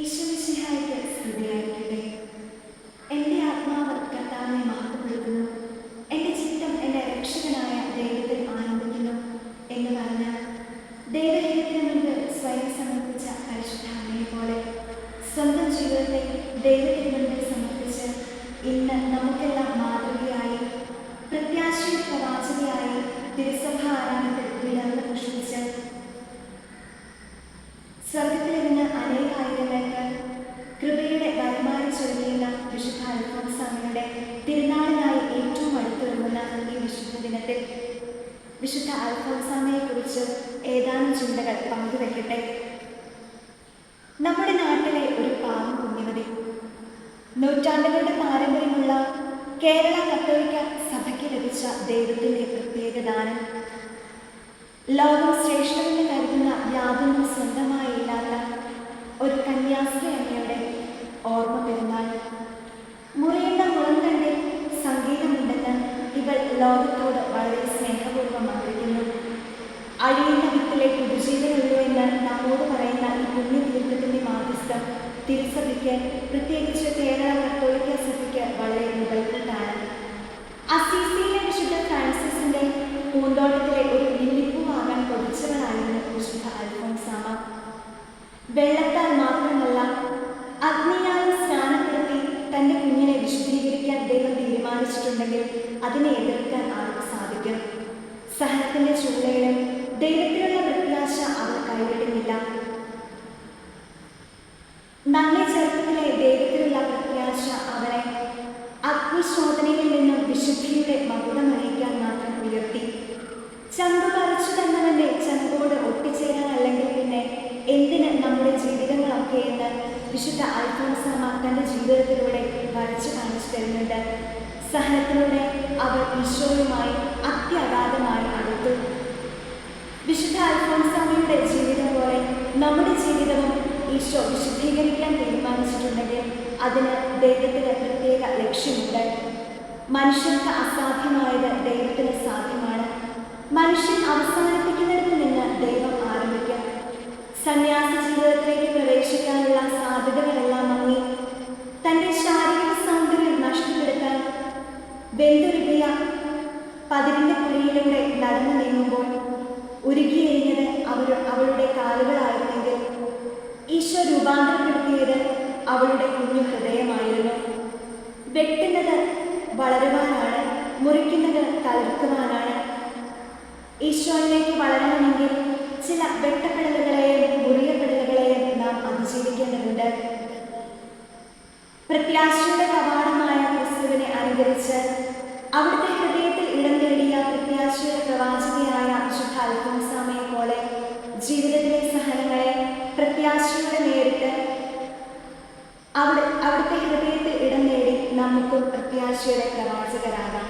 ഈശ്വരസിഹായിക്ക് സ്തുതിയായിരിക്കട്ടെ. എന്റെ ആത്മാവ് കർത്താവിനെ മഹത്വപ്പെടുത്തുന്നു. എന്റെ രക്ഷകനായ ദൈവത്തിൽ ആനന്ദിക്കുന്നു എന്ന് പറഞ്ഞ ദൈവഹിതത്തിന് സ്വയം സമർപ്പിച്ച പരിശുദ്ധ പോലെ സ്വന്തം ജീവിതത്തെ ദൈവത്തിന് മുൻപിൽ സമർപ്പിച്ച് ഇന്ന് നമുക്കെല്ലാം മാതൃകയായി വിശുദ്ധ അൽഫോൻസാമയെ കുറിച്ച് ഏതാനും ചിന്തകൾ പങ്കുവെക്കട്ടെ. നമ്മുടെ നാട്ടിലെ ഒരു പാവം പുണ്യവതി നൂറ്റാണ്ടുകളുടെ പാരമ്പര്യമുള്ള കേരള കത്തോലിക്ക സഭയ്ക്ക് ലഭിച്ച ദൈവത്തിന്റെ പ്രത്യേക ദാനം. ലോകം ശ്രേഷ്ഠമെന്ന് കരുതുന്ന യാതൊന്നും സ്വന്തമായി ഇല്ലാത്ത ഒരു കന്യാസ്ത്രീ അമ്മയുടെ ഓർമ്മ പെരുന്നാൾ. മുറിയുന്ന മുളന്തണ്ടിൽ സംഗീതമുണ്ടെന്ന് ഇവൾ ലോകത്തോട് വളരെ തിരുസഭയ്ക്ക് പ്രത്യേകിച്ച് കേരള കത്തോലിക്ക സഭയ്ക്ക് വളരെ മുതൽക്കൂട്ടാണ്. അസീസിയിലെ വിശുദ്ധ ഫ്രാൻസിസിന്റെ പൂന്തോട്ടത്തിലെ ഒരു ലില്ലിപ്പൂവാകാൻ കൊതിച്ചവളായിരുന്നു വിശുദ്ധ അൽഫോൻസാമ. വെള്ളത്താൽ മാത്രമല്ല അഗ്നിയാൽ സ്നാനപ്പെടുത്തി തന്റെ കുഞ്ഞിനെ വിശുദ്ധീകരിക്കാൻ ദൈവം തീരുമാനിച്ചിട്ടുണ്ടെങ്കിൽ അതിനെ എതിർക്കാൻ ആർക്ക് സാധിക്കും? സഹനത്തിന്റെ ചൂളയിലും ദൈവത്തിലുള്ള പ്രത്യാശ അവർ കൈവിടുന്നില്ല നമ്മെ ചെറുപ്പത്തിലെ ദൈവത്തിലുള്ള പ്രത്യാശ അവരെ അഗ്നിശോധനയിൽ നിന്നും വിശുദ്ധിയുടെ മകുടം അറിയിക്കാൻ മാത്രം ഉയർത്തി. ചങ്കു പറിച്ചു തന്നവന്റെ ചങ്കുവോട് ഒട്ടിച്ചേരാൻ അല്ലെങ്കിൽ പിന്നെ എന്തിന് നമ്മുടെ ജീവിതങ്ങളൊക്കെ എന്ന് വിശുദ്ധ അൽഫോൻസാമ തന്റെ ജീവിതത്തിലൂടെ വരച്ചു കാണിച്ചു തരുന്നുണ്ട്. സഹനത്തിലൂടെ അവർ ഈശോയുമായി അത്യഗാധമായി അടുത്തു. വിശുദ്ധ അൽഫോൻസാമയുടെ ജീവിതം പോലെ നമ്മുടെ ജീവിതവും ഈശോ വിശുദ്ധീകരിക്കാൻ തീരുമാനിച്ചിട്ടുണ്ടെങ്കിൽ അതിന് ദൈവത്തിന് പ്രത്യേക ലക്ഷ്യമുണ്ട്. മനുഷ്യർക്ക് അസാധ്യമായത് ദൈവത്തിന് സാധ്യമാണ്. മനുഷ്യൻ അവസാനിപ്പിക്കുന്നിടത്ത് നിന്ന് ദൈവം ആരംഭിക്കാം. സന്യാസ ജീവിതത്തിലേക്ക് പ്രവേശിക്കാനുള്ള സാധ്യതകളെല്ലാം മങ്ങി തന്റെ ശാരീരിക സൗന്ദര്യം നഷ്ടപ്പെടുത്താൻ വെന്തുരുകിയ പതിരിന്റെ കുഴിയിലൂടെ നടന്നു നീങ്ങുമ്പോൾ ഉരുകിയെറിഞ്ഞത് തളർക്കുവാനാണ് ഈശോയിലേക്ക് വളരണമെങ്കിൽ ചില വെട്ടപ്പെടലുകളെയും മുറിയപ്പെടലുകളെയും നാം അതിജീവിക്കേണ്ടതുണ്ട്. പ്രത്യാശയുടെ കവാടമായ ക്രിസ്തുവിനെ അനുകരിച്ച് അവിടുത്തെ ഹൃദയത്തിൽ ഇടം നേടിയ പ്രത്യാശയുടെ പ്രവാചകയായ വിശുദ്ധ അൽഫോൻസാമയെ പോലെ ജീവിതത്തിലെ സഹനങ്ങളെ പ്രത്യാശയുടെ നേരിട്ട് അവിടെ അവിടുത്തെ ഹൃദയത്തിൽ ഇടം നേടി നമുക്കും പ്രത്യാശയുടെ പ്രവാചകരാകാം.